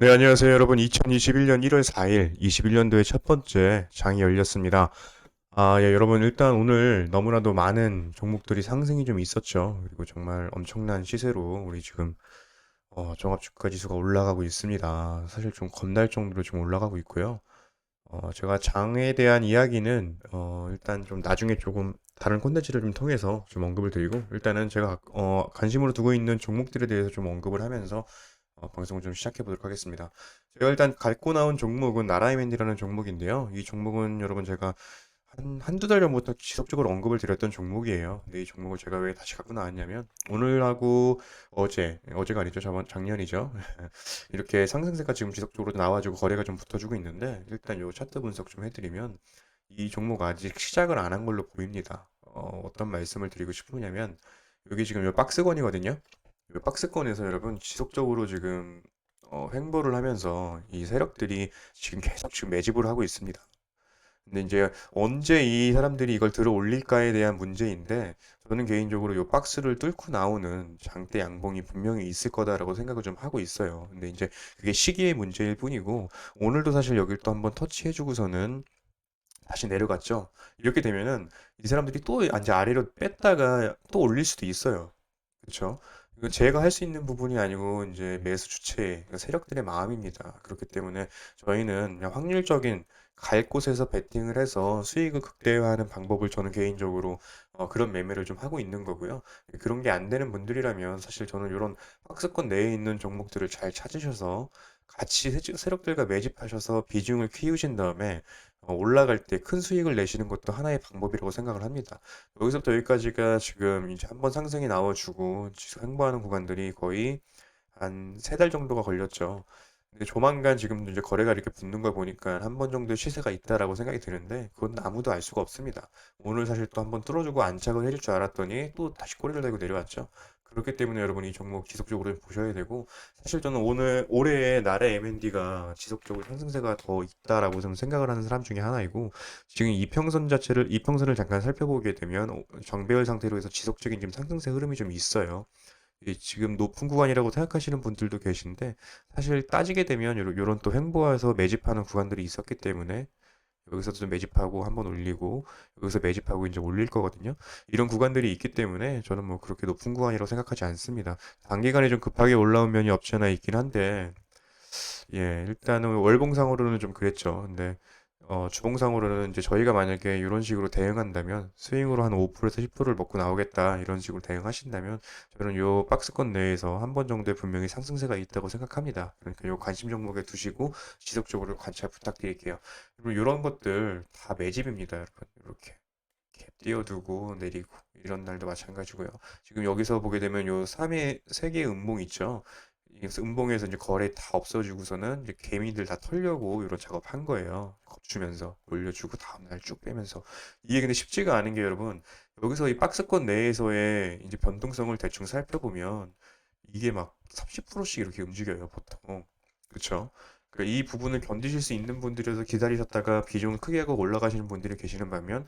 네, 안녕하세요, 여러분. 2021년 1월 4일, 21년도의 첫 번째 장이 열렸습니다. 아, 예, 여러분, 일단 오늘 너무나도 많은 종목들이 상승이 좀 있었죠. 그리고 정말 엄청난 시세로 우리 지금 어, 종합주가 지수가 올라가고 있습니다. 사실 좀 겁날 정도로 좀 올라가고 있고요. 어, 제가 장에 대한 이야기는 어, 일단 좀 나중에 조금 다른 콘텐츠를 좀 통해서 좀 언급을 드리고 일단은 제가 어, 관심으로 두고 있는 종목들에 대해서 좀 언급을 하면서 어, 방송을 좀 시작해 보도록 하겠습니다. 제가 일단 갖고 나온 종목은 나라이맨이라는 종목인데요. 이 종목은 여러분 제가 한, 한두 달 전부터 지속적으로 언급을 드렸던 종목이에요. 근데 이 종목을 제가 왜 다시 갖고 나왔냐면 오늘하고 어제, 어제가 아니죠. 저번 작년이죠. 이렇게 상승세가 지금 지속적으로 나와주고 거래가 좀 붙어주고 있는데 일단 요 차트 분석 좀 해드리면 이 종목 아직 시작을 안 한 걸로 보입니다. 어, 어떤 말씀을 드리고 싶으냐면 여기 지금 요 박스권이거든요. 이 박스권에서 여러분 지속적으로 지금 어, 횡보를 하면서 이 세력들이 지금 계속 지금 매집을 하고 있습니다. 근데 이제 언제 이 사람들이 이걸 들어 올릴까에 대한 문제인데 저는 개인적으로 이 박스를 뚫고 나오는 장대 양봉이 분명히 있을 거다라고 생각을 좀 하고 있어요. 근데 이제 그게 시기의 문제일 뿐이고 오늘도 사실 여길 또 한번 터치해주고서는 다시 내려갔죠. 이렇게 되면은 이 사람들이 또 이제 아래로 뺐다가 또 올릴 수도 있어요. 그렇죠? 이건 제가 할 수 있는 부분이 아니고 이제 매수 주체 그러니까 세력들의 마음입니다. 그렇기 때문에 저희는 그냥 확률적인 갈 곳에서 베팅을 해서 수익을 극대화하는 방법을 저는 개인적으로 어, 그런 매매를 좀 하고 있는 거고요. 그런 게 안 되는 분들이라면 사실 저는 이런 박스권 내에 있는 종목들을 잘 찾으셔서 같이 세- 세력들과 매집하셔서 비중을 키우신 다음에 어, 올라갈 때 큰 수익을 내시는 것도 하나의 방법이라고 생각을 합니다. 여기서부터 여기까지가 지금 이제 한번 상승이 나와주고 지속 횡보하는 구간들이 거의 한 세 달 정도가 걸렸죠. 근데 조만간 지금 이제 거래가 이렇게 붙는 걸 보니까 한 번 정도의 시세가 있다라고 생각이 드는데 그건 아무도 알 수가 없습니다. 오늘 사실 또 한 번 뚫어주고 안착을 해줄 줄 알았더니 또 다시 꼬리를 달고 내려왔죠. 그렇기 때문에 여러분 이 종목 지속적으로 보셔야 되고 사실 저는 오늘 올해 나래 M&D가 지속적으로 상승세가 더 있다라고 좀 생각을 하는 사람 중에 하나이고 지금 이평선 자체를 이평선을 잠깐 살펴보게 되면 어, 정배열 상태로 해서 지속적인 지금 상승세 흐름이 좀 있어요. 이 지금 높은 구간이라고 생각하시는 분들도 계신데 사실 따지게 되면 요런 또 횡보해서 매집하는 구간들이 있었기 때문에 여기서도 좀 매집하고 한번 올리고 여기서 매집하고 이제 올릴 거거든요. 이런 구간들이 있기 때문에 저는 뭐 그렇게 높은 구간이라고 생각하지 않습니다. 단기간에 좀 급하게 올라온 면이 없지 않아 있긴 한데 예, 일단은 월봉상으로는 좀 그랬죠. 근데 어, 주봉상으로는 이제 저희가 만약에 이런 식으로 대응한다면 스윙으로 한 5%에서 10%를 먹고 나오겠다 이런 식으로 대응하신다면 저는 요 박스권 내에서 한 번 정도에 분명히 상승세가 있다고 생각합니다. 그러니까 요 관심 종목에 두시고 지속적으로 관찰 부탁드릴게요. 그리고 이런 것들 다 매집입니다, 여러분. 이렇게 갭 띄워두고 내리고 이런 날도 마찬가지고요. 지금 여기서 보게 되면 요 3의 3개의 음봉 있죠. 이 음봉에서 이제 거래 다 없어지고서는 이제 개미들 다 털려고 이런 작업 한 거예요. 겁주면서 올려주고 다음날 쭉 빼면서 이게 근데 쉽지가 않은 게 여러분 여기서 이 박스권 내에서의 이제 변동성을 대충 살펴보면 이게 막 30%씩 이렇게 움직여요 보통 그렇죠? 그러니까 이 부분을 견디실 수 있는 분들에서 기다리셨다가 비중을 크게 하고 올라가시는 분들이 계시는 반면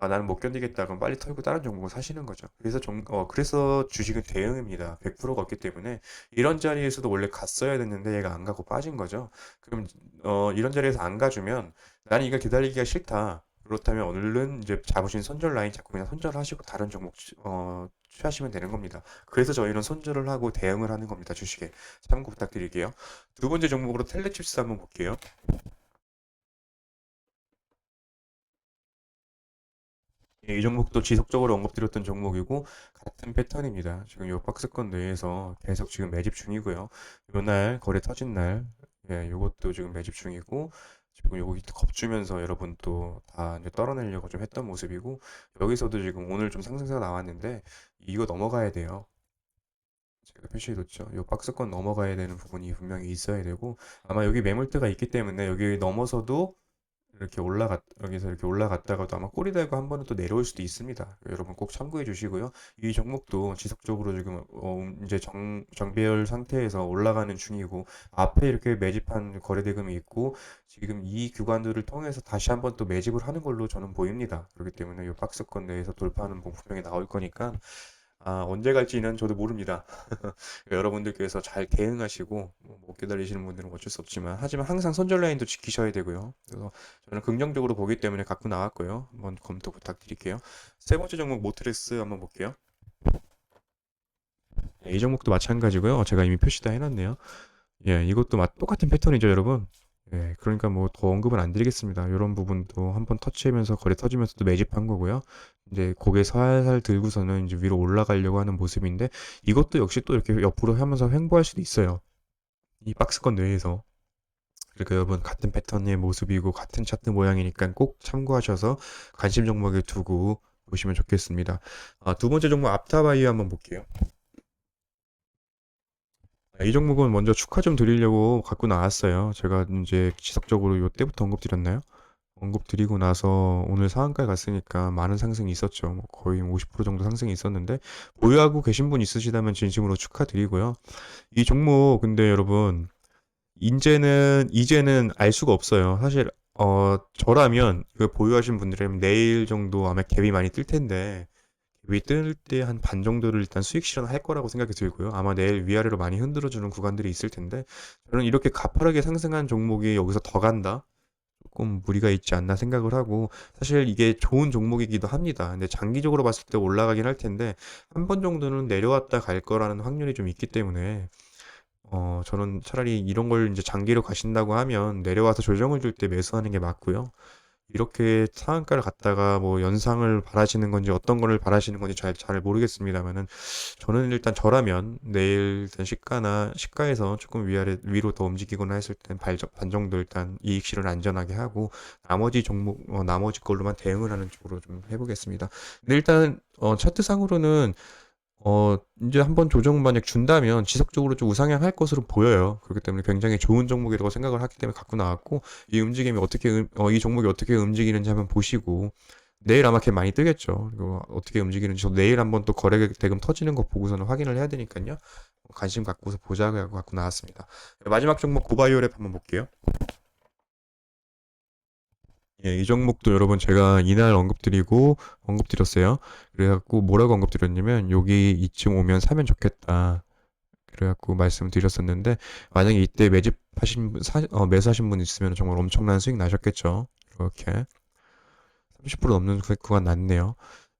아, 나는 못 견디겠다. 그럼 빨리 털고 다른 종목을 사시는 거죠. 그래서 종, 어, 그래서 주식은 대응입니다. 100%가 없기 때문에 이런 자리에서도 원래 갔어야 됐는데 얘가 안 가고 빠진 거죠. 그럼 어, 이런 자리에서 안 가주면 나는 이거 기다리기가 싫다. 그렇다면 얼른 이제 잡으신 손절 라인 잡고 그냥 손절하시고 다른 종목 어, 취하시면 되는 겁니다. 그래서 저희는 손절을 하고 대응을 하는 겁니다. 주식에 참고 부탁드릴게요. 두 번째 종목으로 텔레칩스 한번 볼게요. 예, 이 종목도 지속적으로 언급드렸던 종목이고 같은 패턴입니다. 지금 요 박스권 내에서 계속 지금 매집 중이고요. 요날 거래 터진 날, 예, 요것도 지금 매집 중이고 지금 요거 겁주면서 여러분 또 다 이제 떨어내려고 좀 했던 모습이고 여기서도 지금 오늘 좀 상승세가 나왔는데 이거 넘어가야 돼요. 제가 표시해뒀죠. 요 박스권 넘어가야 되는 부분이 분명히 있어야 되고 아마 여기 매물대가 있기 때문에 여기 넘어서도 이렇게 올라갔 여기서 이렇게 올라갔다가도 아마 꼬리 달고 한 번은 또 내려올 수도 있습니다. 여러분 꼭 참고해 주시고요. 이 종목도 지속적으로 지금 어, 이제 정 정배열 상태에서 올라가는 중이고 앞에 이렇게 매집한 거래 대금이 있고 지금 이 구간들을 통해서 다시 한번 또 매집을 하는 걸로 저는 보입니다. 그렇기 때문에 이 박스권 내에서 돌파하는 분 분명히 나올 거니까 아, 언제 갈지는 저도 모릅니다. 여러분들께서 잘 대응하시고 뭐 높게 달리시는 분들은 어쩔 수 없지만 하지만 항상 손절 라인도 지키셔야 되고요. 그래서 저는 긍정적으로 보기 때문에 갖고 나왔고요. 한번 검토 부탁드릴게요. 세 번째 종목 모트렉스 한번 볼게요. 네, 이 종목도 마찬가지고요. 제가 이미 표시 다 해놨네요. 예, 이것도 마- 똑같은 패턴이죠, 여러분. 예, 그러니까 뭐 더 언급은 안 드리겠습니다. 이런 부분도 한번 터치하면서 거래 터지면서도 매집한 거고요. 이제 고개 살살 들고서는 이제 위로 올라가려고 하는 모습인데 이것도 역시 또 이렇게 옆으로 하면서 횡보할 수도 있어요. 이 박스권 내에서. 그러니까 여러분 같은 패턴의 모습이고 같은 차트 모양이니까 꼭 참고하셔서 관심 종목에 두고 보시면 좋겠습니다. 아, 두 번째 종목 앞타바이오 한번 볼게요. 아, 이 종목은 먼저 축하 좀 드리려고 갖고 나왔어요. 제가 이제 지속적으로 요 때부터 언급드렸나요? 언급드리고 나서 오늘 상한가에 갔으니까 많은 상승이 있었죠. 뭐 거의 50% 정도 상승이 있었는데 보유하고 계신 분 있으시다면 진심으로 축하드리고요. 이 종목 근데 여러분 이제는 이제는 알 수가 없어요. 사실 어 저라면 그 보유하신 분들이라면 내일 정도 아마 갭이 많이 뜰 텐데 갭이 뜰때 한 반 정도를 일단 수익 실현할 거라고 생각이 들고요. 아마 내일 위아래로 많이 흔들어주는 구간들이 있을 텐데 저는 이렇게 가파르게 상승한 종목이 여기서 더 간다? 조금 무리가 있지 않나 생각을 하고 사실 이게 좋은 종목이기도 합니다. 근데 장기적으로 봤을 때 올라가긴 할 텐데 한 번 정도는 내려왔다 갈 거라는 확률이 좀 있기 때문에 어 저는 차라리 이런 걸 이제 장기로 가신다고 하면 내려와서 조정을 줄 때 매수하는 게 맞고요. 이렇게 상한가를 갔다가 뭐 연상을 바라시는 건지 어떤 거를 바라시는 건지 잘, 잘 모르겠습니다만은 저는 일단 저라면 내일 일단 시가나 시가에서 조금 위아래 위로 더 움직이거나 했을 땐반 정도 일단 이익 실현 안전하게 하고 나머지 종목 어, 나머지 걸로만 대응을 하는 쪽으로 좀 해보겠습니다. 근데 일단 어, 차트상으로는 어, 이제 한번 조정 만약 준다면 지속적으로 좀 우상향할 것으로 보여요. 그렇기 때문에 굉장히 좋은 종목이라고 생각을 하기 때문에 갖고 나왔고, 이 움직임이 어떻게, 음- 어, 이 종목이 어떻게 움직이는지 한번 보시고, 내일 아마 걔 많이 뜨겠죠. 그리고 어떻게 움직이는지 저 내일 한번 또 거래 대금 터지는 거 보고서는 확인을 해야 되니까요. 관심 갖고서 보자고 갖고 나왔습니다. 마지막 종목 고바이오랩 한번 볼게요. 예, 이 종목도 여러분 제가 이날 언급드리고 언급드렸어요. 그래갖고 뭐라고 언급드렸냐면 여기 이쯤 오면 사면 좋겠다. 그래갖고 말씀드렸었는데 만약에 이때 매집하신 분, 사, 어, 매수하신 분 있으면 정말 엄청난 수익 나셨겠죠. 이렇게 30% 넘는 구- 구간 났네요.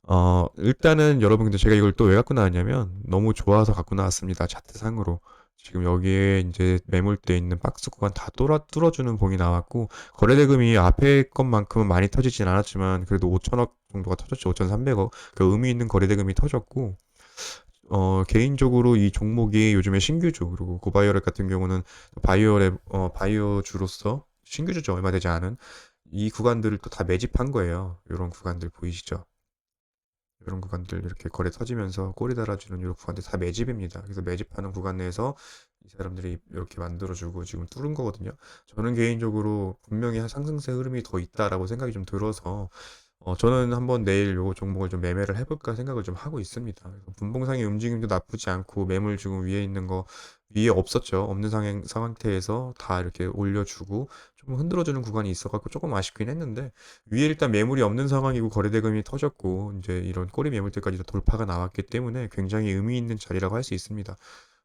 어, 일단은 여러분 근데 제가 이걸 또 왜 갖고 나왔냐면 너무 좋아서 갖고 나왔습니다. 차트상으로. 지금 여기에 이제 매물대 있는 박스 구간 다 뚫어, 뚫어주는 봉이 나왔고 거래대금이 앞에 것만큼은 많이 터지진 않았지만 그래도 5천억 정도가 터졌죠. 5,300억. 그 의미 있는 거래대금이 터졌고 어, 개인적으로 이 종목이 요즘에 신규주 그리고 고바이오랩 같은 경우는 바이오랩 어, 바이오주로서 신규주죠. 얼마 되지 않은 이 구간들을 또 다 매집한 거예요. 이런 구간들 보이시죠? 이런 구간들 이렇게 거래 터지면서 꼬리 달아주는 이런 구간들 다 매집입니다. 그래서 매집하는 구간 내에서 이 사람들이 이렇게 만들어주고 지금 뚫은 거거든요. 저는 개인적으로 분명히 상승세 흐름이 더 있다라고 생각이 좀 들어서 어, 저는 한번 내일 요거 종목을 좀 매매를 해 볼까 생각을 좀 하고 있습니다. 분봉상의 움직임도 나쁘지 않고 매물 지금 위에 있는 거 위에 없었죠. 없는 상황, 상태에서 다 이렇게 올려 주고 좀 흔들어 주는 구간이 있어 갖고 조금 아쉽긴 했는데 위에 일단 매물이 없는 상황이고 거래 대금이 터졌고 이제 이런 꼬리 매물대까지 도 돌파가 나왔기 때문에 굉장히 의미 있는 자리라고 할 수 있습니다.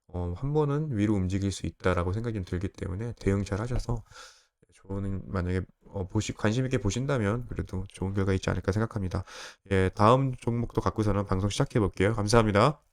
어, 한 번은 위로 움직일 수 있다라고 생각이 좀 들기 때문에 대응 잘 하셔서 저는 만약에 어, 보시 관심 있게 보신다면 그래도 좋은 결과 있지 않을까 생각합니다. 예, 다음 종목도 갖고서는 방송 시작해 볼게요. 감사합니다.